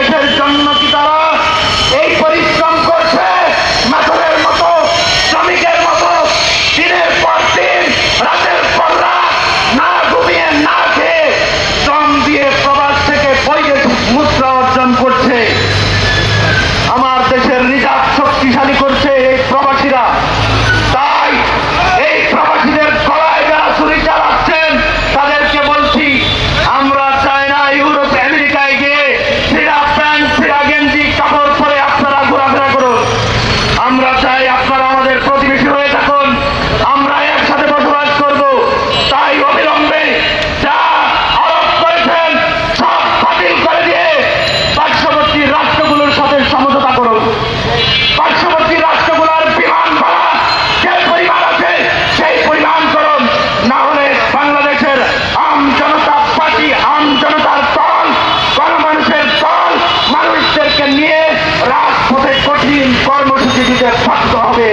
দেশের জন্য বিজেপিকে থাকতে হবে